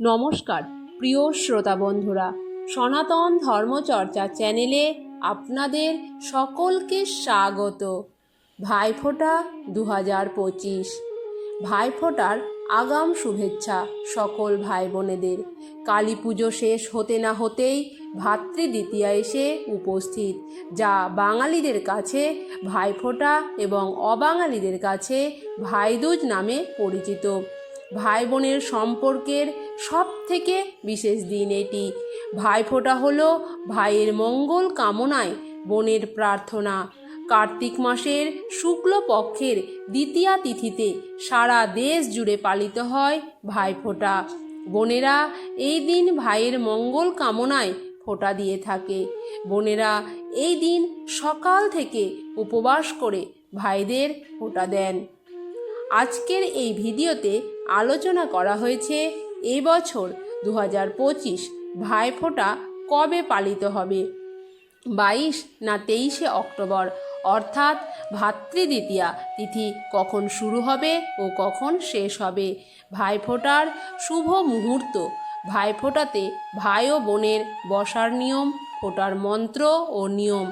নমস্কার, প্রিয় শ্রোতা বন্ধুরা সনাতন ধর্মচর্চা চ্যানেলে আপনাদের সকলকে স্বাগত। ভাইফোঁটা দু হাজার পঁচিশ। ভাইফোঁটার আগাম শুভেচ্ছা সকল ভাই বোনেদের কালী পুজো শেষ হতে না হতেই ভাতৃদ্বিতীয়া এসে উপস্থিত, যা বাঙালিদের কাছে ভাইফোঁটা এবং অবাঙালিদের কাছে ভাইদুজ নামে পরিচিত। ভাই বোনের সম্পর্কের সব থেকে বিশেষ দিন এটি। ভাইফোঁটা হলো ভাইয়ের মঙ্গল কামনায় বোনের প্রার্থনা। কার্তিক মাসের শুক্ল পক্ষের দ্বিতীয়া তিথিতে সারা দেশ জুড়ে পালিত হয় ভাইফোঁটা। বোনেরা এই দিন ভাইয়ের মঙ্গল কামনায় ফোঁটা দিয়ে থাকে। বোনেরা এই দিন সকাল থেকে উপবাস করে ভাইদের ফোঁটা দেন। আজকের এই ভিডিওতে আলোচনা করা হয়েছে এবছর দু হাজার পঁচিশ ভাইফোঁটা কবে পালিত হবে? বাইশ না তেইশে অক্টোবর? অর্থাৎ ভাতৃদ্বিতীয়া তিথি কখন শুরু হবে ও কখন শেষ হবে? ভাইফোঁটার শুভ মুহূর্ত। ভাইফোঁটাতে ভাই ও বোনের বসার নিয়ম, ফোঁটার মন্ত্র ও নিয়ম।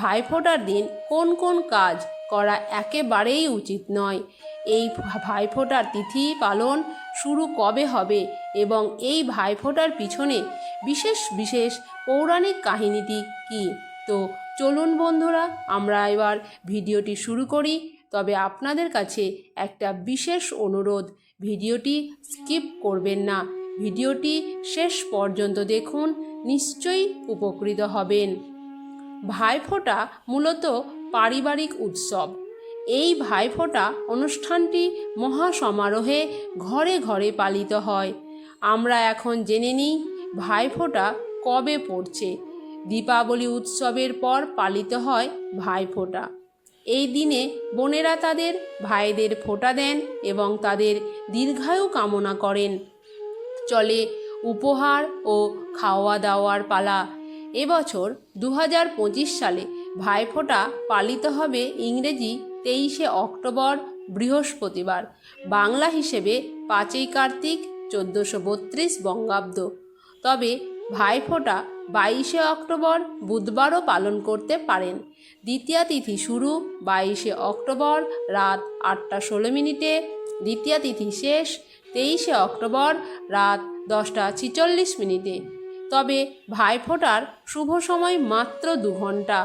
ভাইফোঁটার দিন কোন কোন কাজ করা একেবারেই উচিত নয়। এই ভাইফোঁটার তিথি পালন শুরু কবে হবে এবং এই ভাইফোঁটার পিছনে বিশেষ বিশেষ পৌরাণিক কাহিনীটি কী? তো চলুন বন্ধুরা, আমরা এবার ভিডিওটি শুরু করি। তবে আপনাদের কাছে একটা বিশেষ অনুরোধ, ভিডিওটি স্কিপ করবেন না। ভিডিওটি শেষ পর্যন্ত দেখুন, নিশ্চয়ই উপকৃত হবেন। ভাইফোঁটা মূলত পারিবারিক উৎসব। এই ভাইফোঁটা অনুষ্ঠানটি মহা সমারোহে ঘরে ঘরে পালিত হয়। আমরা এখন জেনে নিই ভাইফোঁটা কবে পড়ছে। দীপাবলি উৎসবের পর পালিত হয় ভাইফোঁটা। এই দিনে বোনেরা তাদের ভাইদের ফোঁটা দেন এবং তাদের দীর্ঘায়ু কামনা করেন। চলে উপহার ও খাওয়া দাওয়ার পালা। এবছর দু হাজার পঁচিশ সালে ভাইফোঁটা পালিত হবে ইংরেজি তেইশে অক্টোবর, বৃহস্পতিবার। বাংলা হিসেবে পাঁচই কার্তিক, চোদ্দোশো বত্রিশ বঙ্গাব্দ। তবে ভাইফোঁটা বাইশে অক্টোবর বুধবারও পালন করতে পারেন। দ্বিতীয় তিথি শুরু বাইশে অক্টোবর রাত আটটা ষোলো মিনিটে। দ্বিতীয় তিথি শেষ তেইশে অক্টোবর রাত দশটা ছিচল্লিশ মিনিটে। তবে ভাইফোঁটার শুভ সময় মাত্র দু ঘণ্টা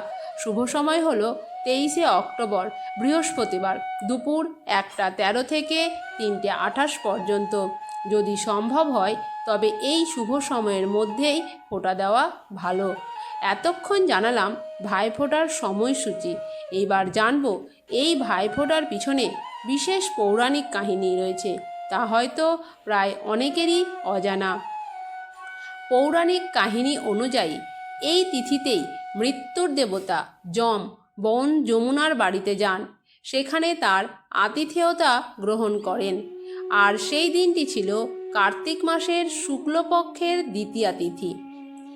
শুভ সময় হলো তেইশে অক্টোবর, বৃহস্পতিবার, দুপুর একটা তেরো থেকে তিনটে আঠাশ পর্যন্ত। যদি সম্ভব হয়, তবে এই শুভ সময়ের মধ্যেই ফোঁটা দেওয়া ভালো। এতক্ষণ জানালাম ভাইফোঁটার সময়সূচি। এইবার জানব এই ভাইফোঁটার পিছনে বিশেষ পৌরাণিক কাহিনী রয়েছে। তা হয়তো প্রায় অনেকেরই অজানা। পৌরাণিক কাহিনী অনুযায়ী এই তিথিতেই মৃত্যুর দেবতা যম বন যমুনার বাড়িতে যান। সেখানে তার আতিথেয়তা গ্রহণ করেন। আর সেই দিনটি ছিল কার্তিক মাসের শুক্লপক্ষের দ্বিতীয়া তিথি।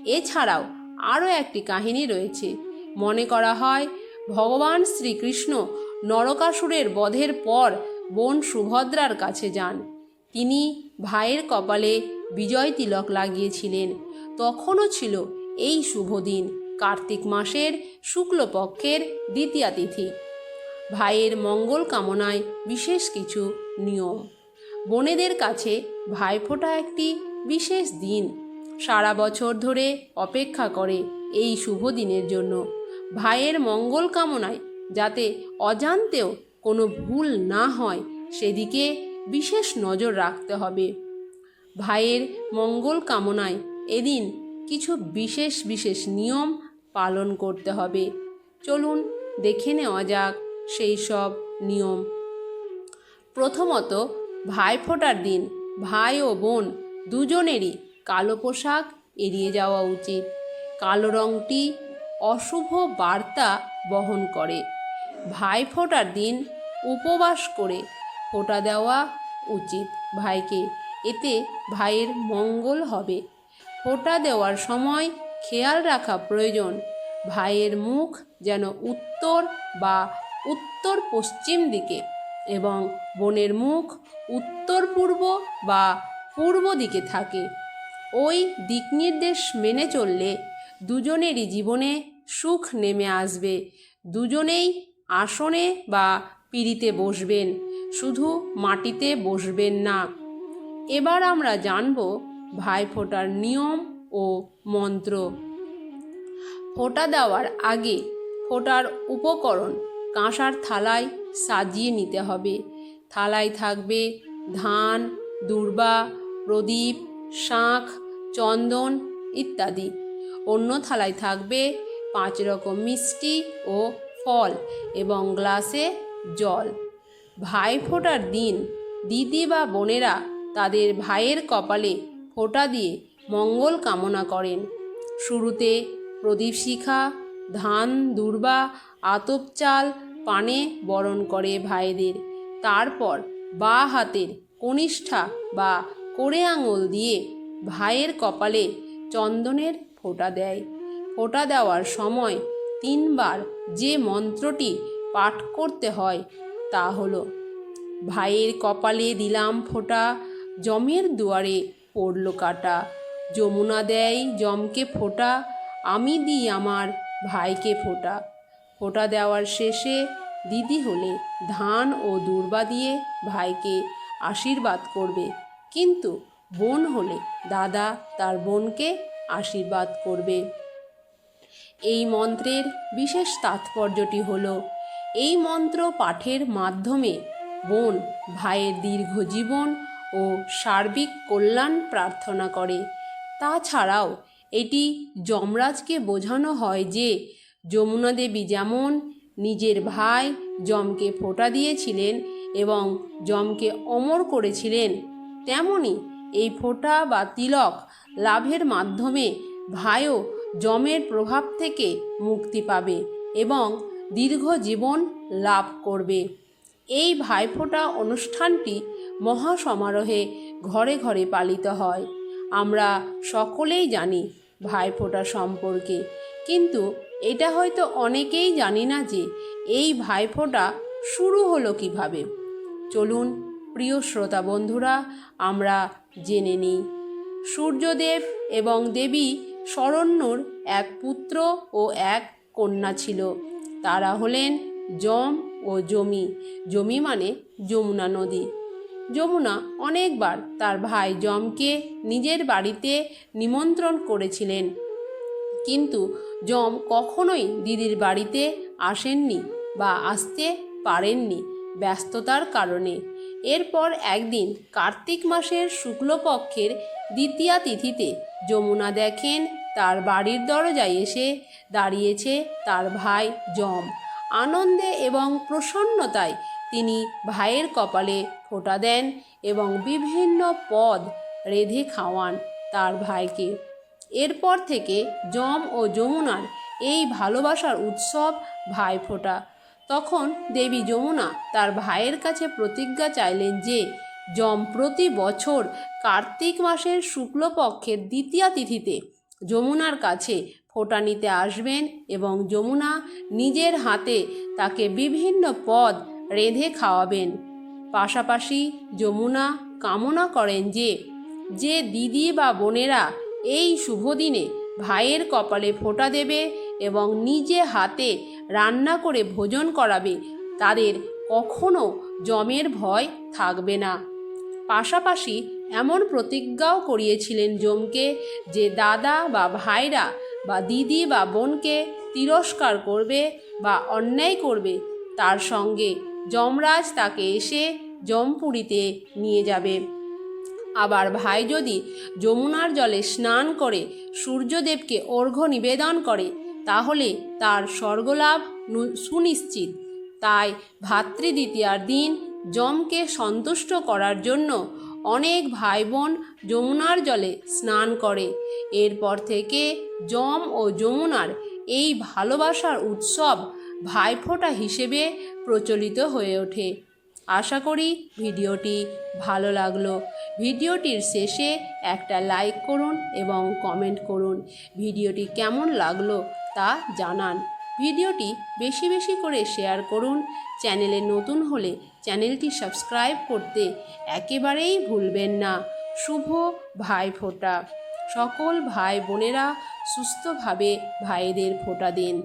এছাড়াও আরও একটি কাহিনী রয়েছে। মনে করা হয়, ভগবান শ্রীকৃষ্ণ নরকাসুরের বধের পর বোন সুভদ্রার কাছে যান। তিনি ভাইয়ের কপালে বিজয় তিলক লাগিয়েছিলেন। তখনও ছিল এই শুভ দিন। কার্তিক মাসের শুক্লপক্ষের দ্বিতীয়া তিথি। ভাইয়ের মঙ্গল কামনায় বিশেষ কিছু নিয়ম। বোনেদের কাছে ভাইফোঁটা একটি বিশেষ দিন। সারা বছর ধরে অপেক্ষা করে এই শুভ দিনের জন্য ভাইয়ের মঙ্গল কামনায় যাতে অজান্তেও কোনো ভুল না হয়, সেদিকে বিশেষ নজর রাখতে হবে। ভাইয়ের মঙ্গল কামনায় এদিন কিছু বিশেষ বিশেষ নিয়ম পালন করতে হবে। চলুন দেখে নেওয়া যাক সেই সব নিয়ম। প্রথমত ভাইফোঁটার দিন ভাই ও বোন দুজনেরই কালো পোশাক এড়িয়ে যাওয়া উচিত। কালো রঙটি অশুভ বার্তা বহন করে। ভাইফোঁটার দিন উপবাস করে ফোঁটা দেওয়া উচিত ভাইকে। এতে ভাইয়ের মঙ্গল হবে। ফোঁটা দেওয়ার সময় খেয়াল রাখা প্রয়োজন। ভাইয়ের মুখ যেন উত্তর বা উত্তর পশ্চিম দিকে এবং বোনের মুখ উত্তর পূর্ব বা পূর্ব দিকে থাকে। ওই দিক নির্দেশ মেনে চললে দুজনেরই জীবনে সুখ নেমে আসবে। দুজনেই আসনে বা পিড়িতে বসবেন, শুধু মাটিতে বসবেন না। এবার আমরা জানব ভাইফোঁটার নিয়ম ও মন্ত্র। ফোঁটা দেওয়ার আগে ফোঁটার উপকরণ কাঁসার থালায় সাজিয়ে নিতে হবে। থালায় থাকবে ধান, দুর্বা, প্রদীপ, শাঁখ, চন্দন ইত্যাদি। অন্য থালায় থাকবে পাঁচ রকম মিষ্টি ও ফল এবং গ্লাসে জল। ভাই ফোঁটার দিন দিদি বা বোনেরা তাদের ভাইয়ের কপালে ফোঁটা দিয়ে মঙ্গল কামনা করেন। শুরুতে প্রদীপ শিখা, ধান, দুর্বা, আতপ চাল, পানে বরণ করে ভাইদের। তারপর বা হাতের কনিষ্ঠা বা কোড়ে আঙুল দিয়ে ভাইয়ের কপালে চন্দনের ফোঁটা দেয়। ফোঁটা দেওয়ার সময় তিনবার যে মন্ত্রটি পাঠ করতে হয় তা হলো, ভাইয়ের কপালে দিলাম ফোঁটা, জমের দুয়ারে পড়ল কাটা। যমুনা দেয়, জমকে ফোঁটা, আমি দিই আমার ভাইকে ফোঁটা। ফোঁটা দেওয়ার শেষে দিদি হলে ধান ও দূর্বা দিয়ে ভাইকে আশীর্বাদ করবে। কিন্তু বোন হলে দাদা তার বোনকে আশীর্বাদ করবে। এই মন্ত্রের বিশেষ তাৎপর্যটি হল, এই মন্ত্র পাঠের মাধ্যমে বোন ভাইয়ের দীর্ঘ জীবন ও সার্বিক কল্যাণ প্রার্থনা করে। তাছাড়াও এটি যমরাজকে বোঝানো হয় যে যমুনা দেবী যেমন নিজের ভাই যমকে ফোঁটা দিয়েছিলেন এবং যমকে অমর করেছিলেন, তেমনি এই ফোঁটা বা তিলক লাভের মাধ্যমে ভাইও যমের প্রভাব থেকে মুক্তি পাবে এবং দীর্ঘ জীবন লাভ করবে। এই ভাইফোঁটা অনুষ্ঠানটি মহাসমারোহে ঘরে ঘরে পালিত হয়। আমরা সকলেই জানি ভাইফোঁটা সম্পর্কে। কিন্তু এটা হয়তো অনেকেই জানি না যে এই ভাইফোঁটা শুরু হলো কীভাবে। চলুন, প্রিয় শ্রোতা বন্ধুরা, আমরা জেনে নিই। সূর্যদেব এবং দেবী শরণ্যর এক পুত্র ও এক কন্যা ছিল। তারা হলেন যম ও জমি জমি মানে যমুনা নদী। যমুনা অনেকবার তার ভাই যমকে নিজের বাড়িতে নিমন্ত্রণ করেছিলেন। কিন্তু যম কখনোই দিদির বাড়িতে আসেননি বা আসতে পারেননি ব্যস্ততার কারণে। এরপর একদিন কার্তিক মাসের শুক্লপক্ষের দ্বিতীয়া তিথিতে যমুনা দেখেন তার বাড়ির দরজায় এসে দাঁড়িয়েছে তার ভাই যম। আনন্দে এবং প্রসন্নতায় তিনি ভাইয়ের কপালে ফোঁটা দেন এবং বিভিন্ন পদ রেধে খাওয়ান তার ভাইকে। এরপর থেকে যম ও যমুনার এই ভালোবাসার উৎসব ভাইফোঁটা তখন দেবী যমুনা তার ভাইয়ের কাছে প্রতিজ্ঞা চাইলেন যে যম প্রতি বছর কার্তিক মাসের শুক্লপক্ষের দ্বিতীয়া তিথিতে যমুনার কাছে ফোঁটা নিতে আসবেন এবং যমুনা নিজের হাতে তাকে বিভিন্ন পদ রেঁধে খাওয়াবেন। পাশাপাশি যমুনা কামনা করেন যে যে দিদি বা বোনেরা এই শুভ দিনে ভাইয়ের কপালে ফোঁটা দেবে এবং নিজে হাতে রান্না করে ভোজন করাবে, তাদের কখনো জমের ভয় থাকবে না। পাশাপাশি এমন প্রতিজ্ঞাও করিয়েছিলেন জমকে যে, দাদা বা ভাইরা বা দিদি বা বোনকে তিরস্কার করবে বা অন্যায় করবে, তার সঙ্গে যমরাজ তাকে এসে জমপুরীতে নিয়ে যাবে। আবার ভাই যদি যমুনার জলে স্নান করে, সূর্যদেবকে অর্ঘ্য নিবেদন করে, তাহলে তার স্বর্গলাভ সুনিশ্চিত। তাই ভাতৃদ্বিতীয়ার দিন যমকে সন্তুষ্ট করার জন্য অনেক ভাই বোন যমুনার জলে স্নান করে। এরপর থেকে যম ও যমুনার এই ভালোবাসার উৎসব ভাইফোঁটা হিসেবে প্রচলিত হয়ে ওঠে। আশা করি ভিডিওটি ভালো লাগল। ভিডিওটির শেষে একটা লাইক করুন এবং কমেন্ট করুন। ভিডিওটি কেমন লাগল তা জানান। ভিডিওটি বেশি বেশি করে শেয়ার করুন। চ্যানেলে নতুন হলে চ্যানেলটি সাবস্ক্রাইব করতে একেবারেই ভুলবেন না। শুভ ভাই ভাইফোঁটা। সকল ভাই বোনেরা সুস্থভাবে ভাইদের ফোঁটা দিন।